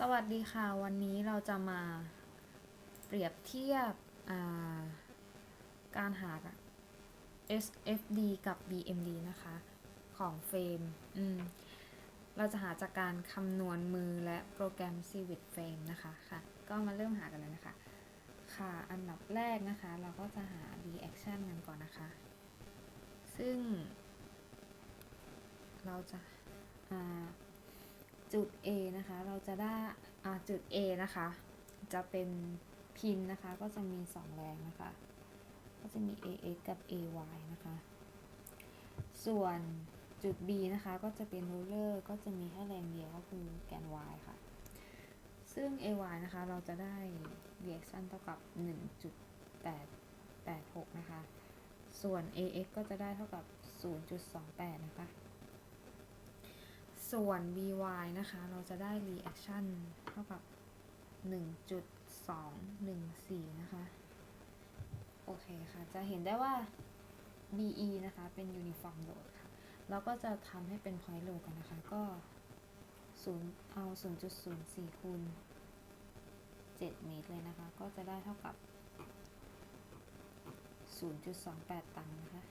สวัสดีค่ะ วันนี้เราจะมาเปรียบเทียบาการหา SFD กับ BMD นะคะ ของเฟรมเราจะหาจากการคำนวณมือและโปรแกรม Civil Frame นะคะค่ะ ก็มาเริ่มหากันเลยนะคะ ค่ะ อันดับแรกนะคะ เราก็จะหา reaction กันก่อนนะคะ ซึ่ง เราจะา จุด A นะคะ เราจะได้จุด A นะคะ จะเป็นพินนะคะ ก็จะมี 2 แรงนะคะ ก็จะมี AX กับ AY นะคะ ส่วนจุด B นะคะ ก็จะเป็นโรลเลอร์ ก็จะมีแค่แรงเดียวก็คือแกน Y ค่ะ ซึ่ง AY นะคะ เราจะได้ reaction เท่ากับ 1.886 นะคะ ส่วน AX ก็จะได้เท่ากับ 0.28 นะคะ ส่วน by นะคะ เราจะได้ reaction เท่ากับ 1.214 นะคะ โอเคค่ะ จะเห็นได้ว่า be นะคะ เป็น uniform load ค่ะ เราก็จะทำให้เป็น point load กันนะคะ ก็0เอา 0.04 คูณ 7 เมตรเลยนะคะ ก็จะได้เท่ากับ 0.28 ตันนะคะ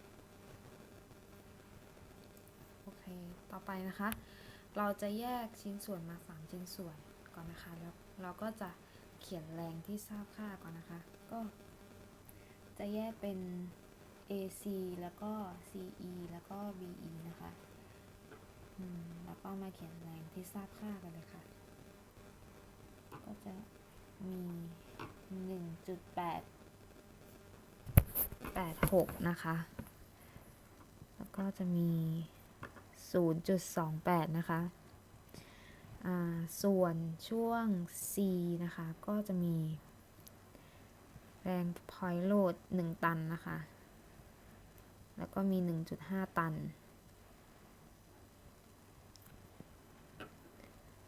โอเค ต่อไปนะคะ เราจะแยกชิ้นส่วนมา 3 ชิ้นส่วนก่อนนะคะ แล้วเราก็จะเขียนแรงที่ทราบค่าก่อนนะคะ ก็จะแยกเป็น AC แล้วก็ CE แล้วก็ BE นะคะอืมแล้วก็มาเขียนแรงที่ทราบค่ากันเลยค่ะ ก็จะมี 1.886 นะคะ แล้วก็จะมี 0.28 นะคะ ส่วนช่วง C นะคะ ก็จะมี แรง point load 1ตันนะคะ แล้วก็มี 1.5 ตัน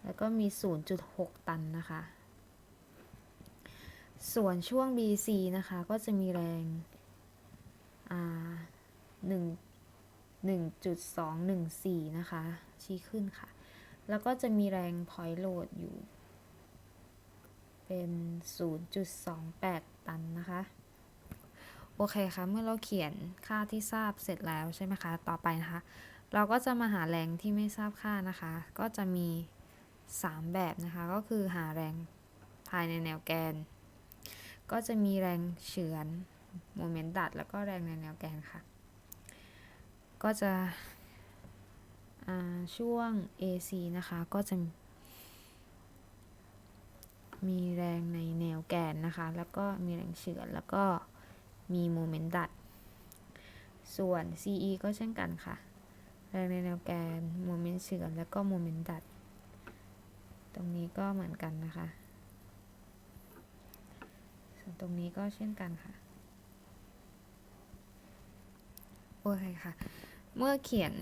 แล้วก็มี 0.6 ตันนะคะ ส่วนช่วง BC นะคะ ก็จะมีแรง อ่า 1 1.214 นะคะ ชี้ขึ้นค่ะ แล้วก็จะมีแรง point load อยู่ เป็น 0.28 ตันนะคะ โอเคค่ะ เมื่อเราเขียนค่าที่ทราบเสร็จแล้วใช่ไหมคะ ต่อไปนะคะ เราก็จะมาหาแรงที่ไม่ทราบค่านะคะ ก็จะมี 3 แบบนะคะ ก็คือหาแรงภายในแนวแกน ก็จะมีแรงเฉือน โมเมนต์ดัด แล้วก็แรงในแนวแกนค่ะ ก็จะช่วง AC นะคะ ก็จะ มีแรงในแนวแกนนะคะ แล้วก็มีแรงเฉือน แล้วก็มีโมเมนต์ดัด ส่วน CE ก็เช่นกันค่ะ แรงในแนวแกน โมเมนต์เฉือน แล้วก็โมเมนต์ดัด ตรงนี้ก็เหมือนกันนะคะ ส่วนตรงนี้ก็เช่นกันค่ะ โอเคค่ะ เมื่อเขียน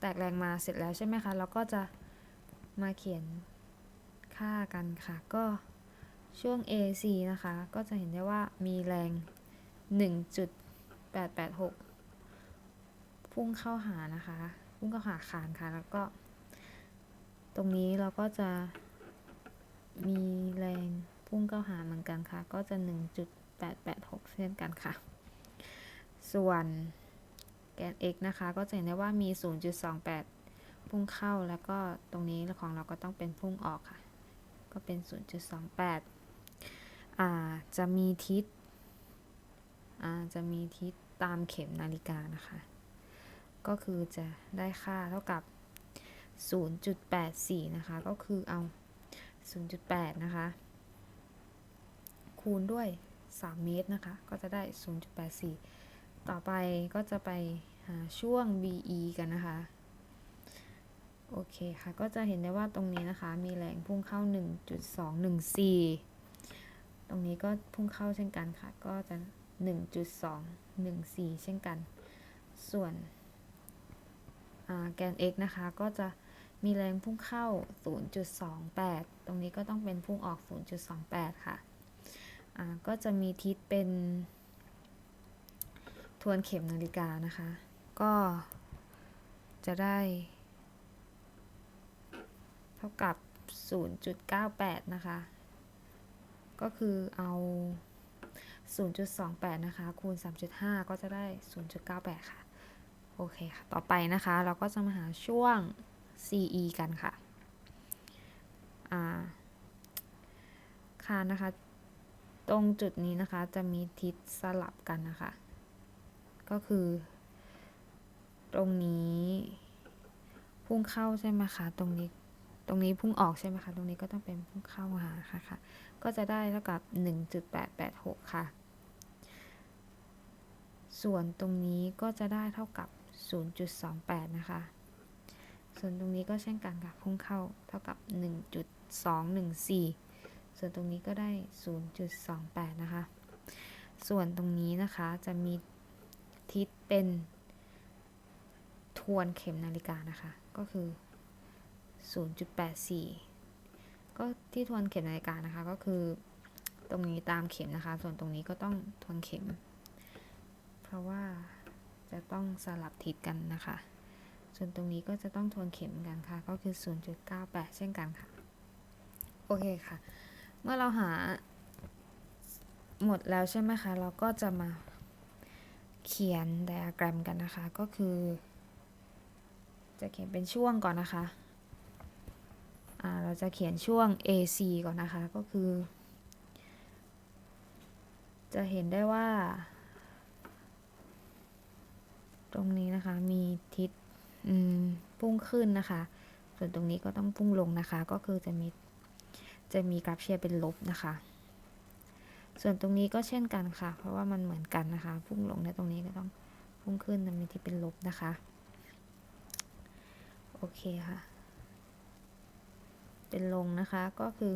แตกแรงมาเสร็จแล้วใช่ไหมคะ เราก็จะมาเขียนค่ากันค่ะ ก็ช่วง AC นะคะ ก็จะเห็นได้ว่ามีแรง 1.886 พุ่งเข้าหานะคะ พุ่งเข้าหาคานค่ะ แล้วก็ ตรงนี้เราก็จะมีแรงพุ่งเข้าหาเหมือนกันค่ะ ก็จะ 1.886 เช่นกันค่ะ ส่วนแกน x นะคะ ก็จะเห็นได้ว่ามี 0.28 พุ่งเข้าแล้วก็ตรงนี้ของเราก็ต้องเป็นพุ่งออกค่ะ ก็เป็น 0.28อ่าจะมีทิศอ่าจะมีทิศตามเข็มนาฬิกานะคะ ก็คือจะได้ค่าเท่ากับ 0.84 นะคะ ก็คือเอา 0.8 นะคะ คูณด้วย 3 เมตรนะคะ ก็จะได้ 0.84 ต่อไปก็จะไปหาช่วง BE กันนะคะ โอเคค่ะ ก็จะเห็นได้ว่าตรงนี้นะคะ มีแรงพุ่งเข้า 1.214 ตรงนี้ก็พุ่งเข้าเช่นกันค่ะ ก็จะ 1.214 เช่นกัน ส่วนแกน x นะคะ ก็จะมีแรงพุ่งเข้า 0.28 ตรงนี้ก็ต้องเป็นพุ่งออก 0.28 ค่ะ ก็จะมีทิศเป็น วนเข็มนาฬิกานะคะ ก็จะได้ เท่ากับ 0.98 นะคะ ก็คือเอา 0.28 นะคะ คูณ 3.5 ก็จะได้ 0.98 ค่ะ โอเคค่ะ ต่อไปนะคะ เราก็จะมาหาช่วง CE กันค่ะอ่าคานนะคะ ตรงจุดนี้นะคะจะมีทิศสลับกันนะคะ ก็คือ ตรงนี้ พุ่งเข้าใช่ไหมคะ ตรงนี้ ตรงนี้พุ่งออกใช่ไหมคะ ตรงนี้ก็ต้องเป็นพุ่งเข้าหาค่ะค่ะ ก็จะได้เท่ากับ 1.886 ค่ะ ส่วนตรงนี้ก็จะได้เท่ากับ 0.28 นะคะ ส่วนตรงนี้ก็เช่นกันค่ะ พุ่งเข้าเท่ากับ 1.214 ส่วนตรงนี้ก็ได้ 0.28 นะคะ ส่วนตรงนี้นะคะจะมี ทิศเป็นทวนเข็มนาฬิกานะคะ ก็คือ 0.84 ก็ที่ทวนเข็มนาฬิกานะคะ ก็คือตรงนี้ตามเข็มนะคะ ส่วนตรงนี้ก็ต้องทวนเข็ม เพราะว่าจะต้องสลับทิศกันนะคะ ส่วนตรงนี้ก็จะต้องทวนเข็มกันค่ะ ก็คือ 0.98 เช่นกันค่ะ โอเคค่ะ เมื่อเราหาหมดแล้วใช่ไหมคะ เราก็จะมา เขียนไดอะแกรมกันนะคะ ก็คือ จะเขียนเป็นช่วงก่อนนะคะเราจะเขียนช่วง AC ก่อนนะคะ ก็คือ จะเห็นได้ว่า ตรงนี้นะคะ มีทิศพุ่งขึ้นนะคะ ส่วนตรงนี้ก็ต้องพุ่งลงนะคะ ก็คือจะมี จะมีกราฟเชียร์เป็นลบนะคะ ส่วนตรงนี้ก็เช่นกันค่ะ เพราะว่ามันเหมือนกันนะคะ พุ่งลงในตรงนี้ก็ต้องพุ่งขึ้นตรงนี้ที่เป็นลบนะคะ โอเคค่ะ เป็นลงนะคะก็คือ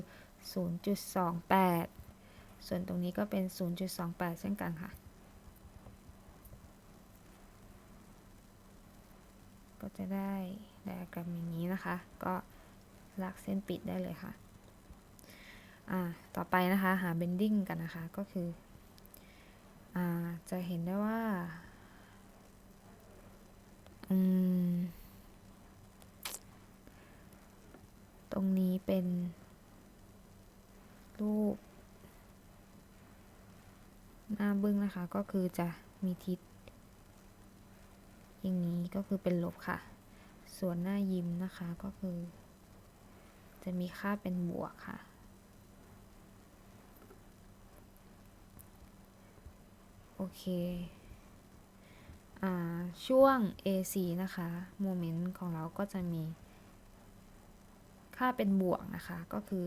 0.28 ส่วนตรงนี้ก็เป็น 0.28 เช่นกันค่ะ ก็จะได้ไดอะแกรมอย่างนี้นะคะ ก็ลากเส้นปิดได้เลยค่ะ อ่าต่อไปนะคะหา bending กันนะคะก็คืออ่าจะเห็นได้ว่าอืมตรงนี้เป็นรูปหน้าบึ้งนะคะก็คือจะมีทิศ อย่างนี้ก็คือเป็นลบค่ะ ส่วนหน้ายิ้มนะคะก็คือ จะมีค่าเป็นบวกค่ะ โอเคอ่าช่วง AC นะคะ โมเมนต์ของเราก็จะมี ค่าเป็นบวกนะคะ ก็คือ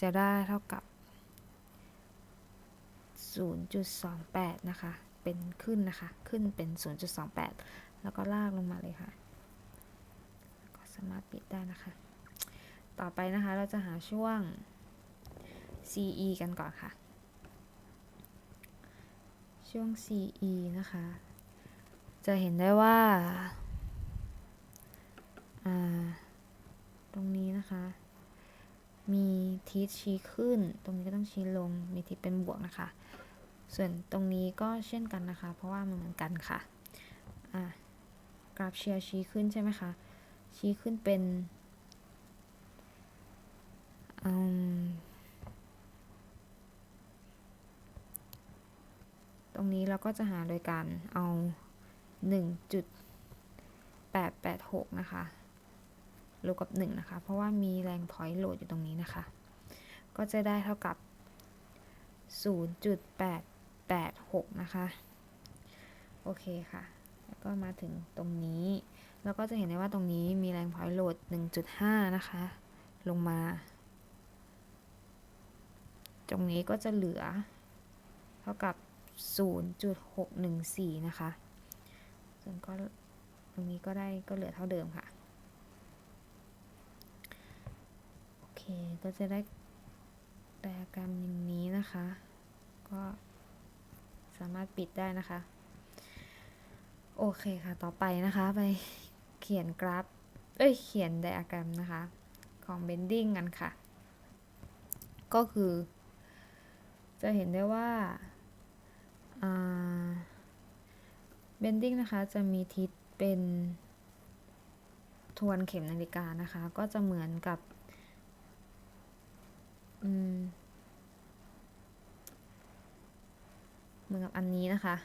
จะได้เท่ากับ 0.28 นะคะ เป็นขึ้นนะคะ ขึ้นเป็น 0.28 แล้วก็ลากลงมาเลยค่ะ ก็สามารถปิดได้นะคะ ต่อไปนะคะ เราจะหาช่วง CE กันก่อนค่ะ ช่วง CE นะคะ จะเห็นได้ว่าตรงนี้นะคะ มีทิศชี้ขึ้น ตรงนี้ก็ต้องชี้ลง มีทิศเป็นบวกนะคะ ส่วนตรงนี้ก็เช่นกันนะคะ เพราะว่ามันเหมือนกันค่ะกราฟเชียร์ชี้ขึ้นใช่ไหมคะ ชี้ขึ้นเป็นอืมต รงนี้เราก็จะหาโดยการเอา 1.886 นะคะลบกับ 1 นะคะ เพราะว่ามีแรงพอยต์โหลดอยู่ตรงนี้นะคะ ก็จะได้เท่ากับ 0.886 นะคะ โอเคค่ะ แล้วก็มาถึงตรงนี้แล้วก็จะเห็นได้ว่าตรงนี้มีแรงพอยต์โหลด 1.5 นะคะ ลงมา ตรงนี้ก็จะเหลือ เท่ากับ 0.614 นะคะ ส่วนก็ตรงนี้ก็ได้ก็เหลือเท่าเดิมค่ะ โอเค ก็จะได้ไดอะแกรมอย่างนี้นะคะ ก็สามารถปิดได้นะคะ โอเคค่ะ ต่อไปนะคะ ไปเขียนกราฟ เอ้ย เขียนไดอะแกรมนะคะ ของ bending กันค่ะ ก็คือ จะเห็นได้ว่า อ่า bending นะคะจะมีทิศเป็นทวนเข็มนาฬิกานะคะ ก็จะเหมือนกับเหมือนกับอันนี้นะคะ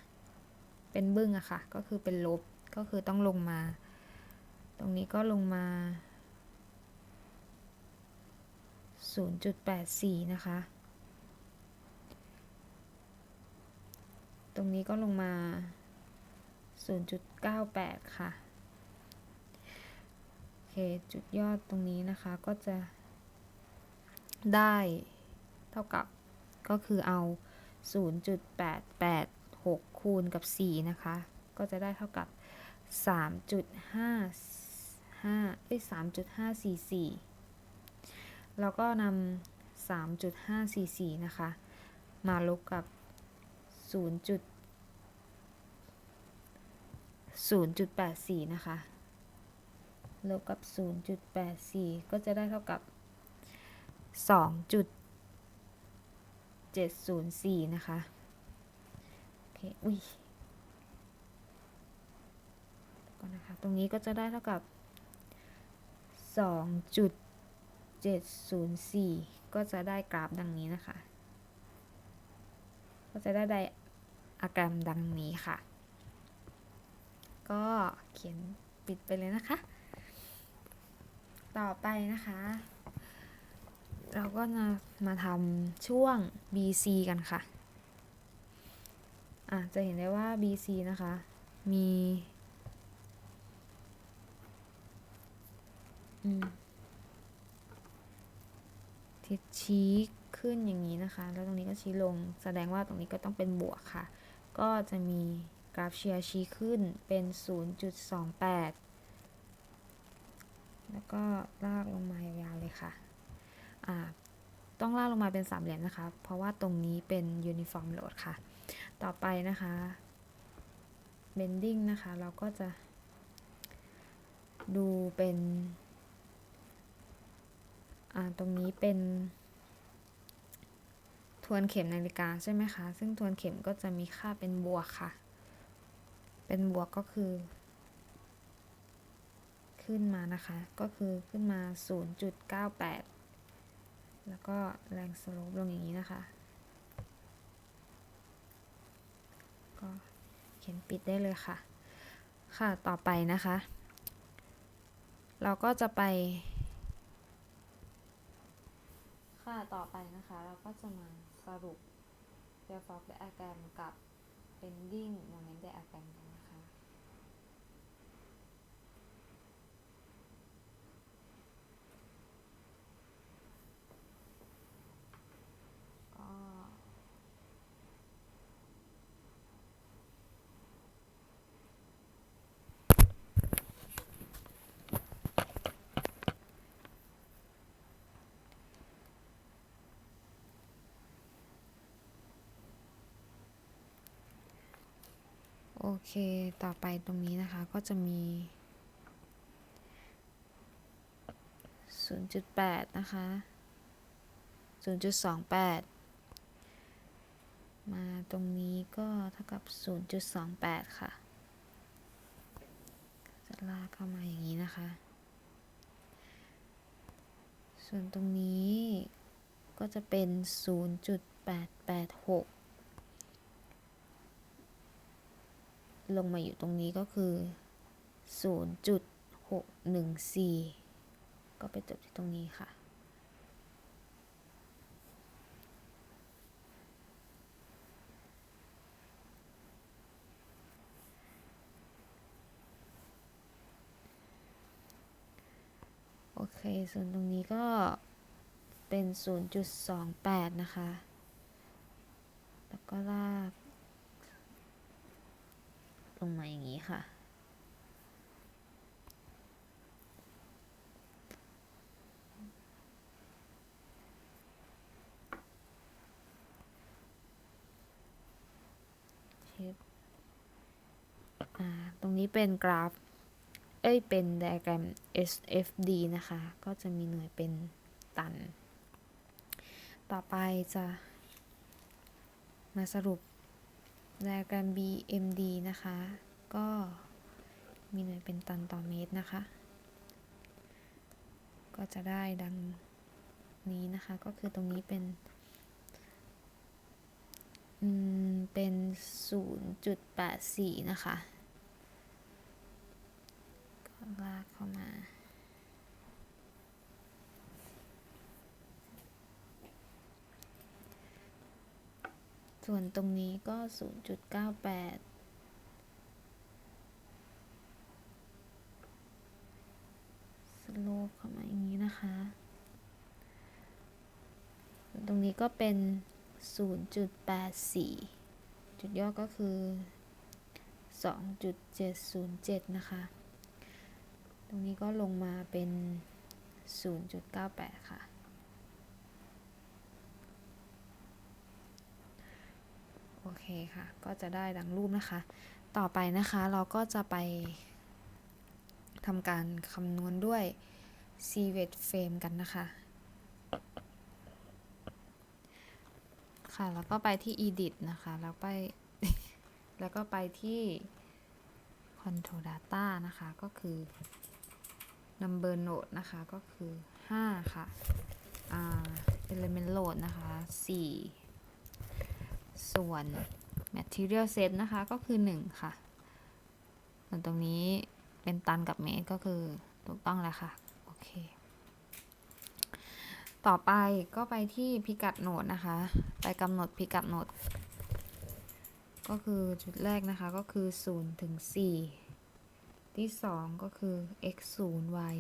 เป็นบึ้งอะค่ะ ก็คือเป็นลบ ก็คือต้องลงมา ตรงนี้ก็ลงมา 0.84 นะคะ ตรงนี้ก็ลงมา 0.98 ค่ะ โอเค จุดยอดตรงนี้นะคะก็จะได้เท่ากับก็คือเอา 0.886 คูณกับ 4 นะคะ ก็จะได้เท่ากับ 3.55เอ้ย3.544 แล้วก็นำ3.544 นะคะ มาลบกับ 0. 0.84นะคะลบกับ 0.84 ก็จะได้เท่ากับ 2.704 นะคะ โอเค อุ้ยก่อนนะคะ ตรงนี้ก็จะได้เท่ากับ 2.704 ก็จะได้กราฟดังนี้นะคะ ก็จะได้ได อะแกรมดังนี้ค่ะ ก็เขียนปิดไปเลยนะคะ ต่อไปนะคะ เราก็จะมาทำช่วง BC กันค่ะ อะ จะเห็นได้ว่า BC นะคะ มีอืมทิศชี้ ขึ้นอย่างนี้นะคะ แล้วตรงนี้ก็ชี้ลง แสดงว่าตรงนี้ก็ต้องเป็นบวกค่ะ ก็จะมีกราฟเชียร์ชี้ขึ้นเป็น 0.28 แล้วก็ลากลงมายาวๆเลยค่ะอ่าต้องลากลงมาเป็นสามเหลี่ยมนะคะ เพราะว่าตรงนี้เป็น uniform load ค่ะ ต่อไปนะคะ bending นะคะ เราก็จะ ดูเป็นอ่าตรงนี้เป็น ทวนเข็มนาฬิกาใช่ไหมคะ ซึ่งทวนเข็มก็จะมีค่าเป็นบวกค่ะ เป็นบวกก็คือ ขึ้นมานะคะ ก็คือขึ้นมา 0.98 แล้วก็แรงสโลปลงอย่างนี้นะคะ ก็เขียนปิดได้เลยค่ะ ค่ะ ต่อไปนะคะ เราก็จะไป ค่ะ ต่อไปนะคะ เราก็จะมา สรุป r e f o r diagram กับ bending moment diagram กันนะคะ ก็ โอเค ต่อไปตรงนี้นะคะ ก็จะมี 0.8 นะคะ 0.28 มาตรงนี้ก็เท่ากับ 0.28 ค่ะ จะลากเข้ามาอย่างนี้นะคะ ส่วนตรงนี้ก็จะเป็น 0.886 ลงมาอยู่ตรงนี้ก็คือ 0.614 ก็ไปจบที่ตรงนี้ค่ะ โอเค ส่วนตรงนี้ก็เป็น 0.28 นะคะ แล้วก็ลาก ลงมาอย่างนี้ค่ะอ่าตรงนี้เป็นกราฟ เอ้ย เป็นไดอะแกรม SFD นะคะ ก็จะมีหน่วยเป็นตัน ต่อไปจะมาสรุป ไดอะแกรม BMD นะคะ ก็มีหน่วยเป็นตันต่อเมตรนะคะ ก็จะได้ดังนี้นะคะ ก็คือตรงนี้เป็น อืม เป็น 0.84 นะคะ ก็ลากเข้ามา ส่วนตรงนี้ก็ 0.98สโลปเข้ามาอย่างนี้นะคะ ตรงนี้ก็เป็น 0.84 จุดย่อก็คือ 2.707 นะคะ ตรงนี้ก็ลงมาเป็น 0.98 ค่ะ โอเคค่ะ ก็จะได้ดังรูปนะคะ ต่อไปนะคะเราก็จะไปทำการคำนวณด้วย c v e t frame กันนะคะ ค่ะ แล้วก็ไปที่ edit นะคะ แล้วไป แล้วก็ไปที่ control data นะคะ ก็คือ number node นะคะ ก็คือ 5 ค่ะ element load นะคะ 4 ส่วน material set นะคะ ก็คือ 1 ค่ะ ส่วนตรงนี้เป็นตันกับเมตรก็คือถูกต้องแล้วค่ะ โอเค ต่อไปก็ไปที่พิกัดโหนดนะคะ ไปกำหนดพิกัดโหนด ก็คือจุดแรกนะคะก็คือ 0 ถึง 4 ที่ 2 ก็คือ x 0 y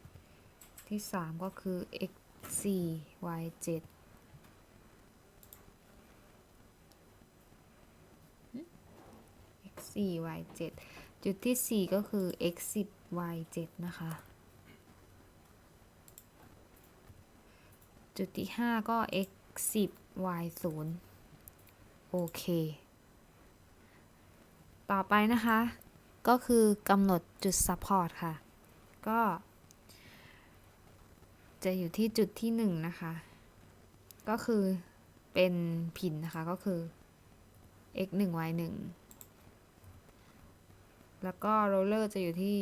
7ที่ 3 ก็คือ x 4 y 7 4 y 7จุดที่ 4 ก็คือ x 10 y 7นะคะ จุดที่ 5 ก็ x 10 y 0โอเค ต่อไปนะคะ ก็คือกำหนดจุด support ค่ะ ก็ จะอยู่ที่จุดที่ 1 นะคะ ก็คือเป็นพินนะคะ ก็คือ x 1 y 1 แล้วก็โรลเลอร์จะอยู่ที่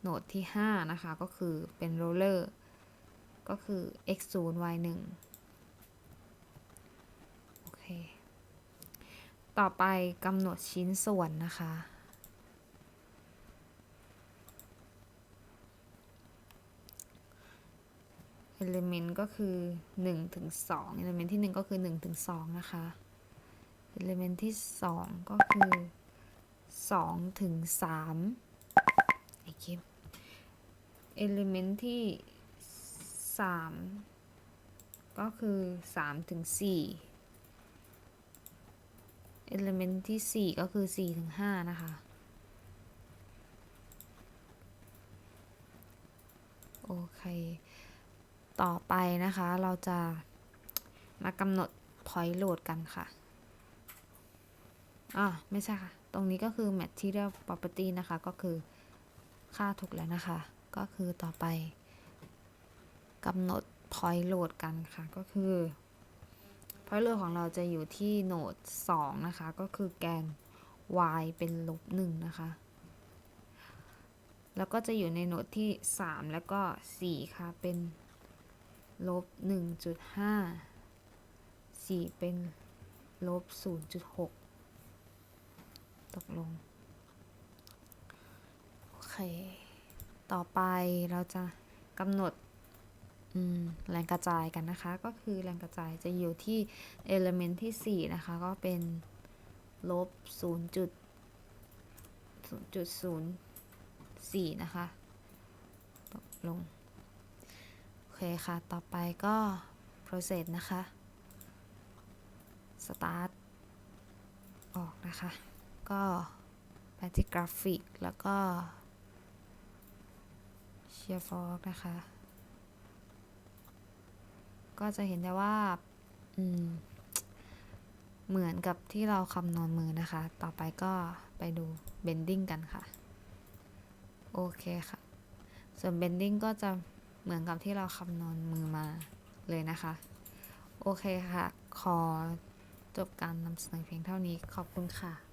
โหนดที่ 5 นะคะ ก็คือเป็นโรลเลอร์ก็คือ x 0 y 1โอเค ต่อไปกำหนดชิ้นส่วนนะคะ element ก็คือ1ถึง2 element ที่ 1 ก็คือ1ถึง2นะคะ element ที่ 2 ก็คือ 2ถึง3ไอคิม element ที่ 3 ก็คือ3ถึง4 element ที่ 4 ก็คือ4ถึง5นะคะ โอเค ต่อไปนะคะเราจะมากำหนด point load กันค่ะ อ่าไม่ใช่ค่ะตรงนี้ก็คือ material property นะคะ ก็คือค่าถูกแล้วนะคะ ก็คือต่อไปกำหนด point load กันค่ะ ก็คือ point load ของเราจะอยู่ที่โหนด 2 นะคะ ก็คือแกน y เป็นลบ1นะคะ แล้วก็จะอยู่ในโหนดที่ 3 แล้วก็ 4 ค่ะ เป็นลบ 1.5 4 เป็นลบ 0.6 ตกลง โอเค ต่อไปเราจะกำหนดแรงกระจายกันนะคะ ก็คือแรงกระจายจะอยู่ที่ element ที่ 4 นะคะ ก็เป็นลบ 0.0.04 นะคะ ตกลง โอเคค่ะ ต่อไปก็ process นะคะ start ออกนะคะ ก็ไปที่กราฟิก แล้วก็ share fork นะคะ ก็จะเห็นได้ว่าเหมือนกับที่เราคำนวณมือนะคะ ต่อไปก็ไปดู bending กันค่ะ โอเคค่ะ ส่วน bending ก็จะเหมือนกับที่เราคำนวณมือมาเลยนะคะ โอเคค่ะ ขอจบการนำเสนอเพียงเท่านี้ ขอบคุณค่ะ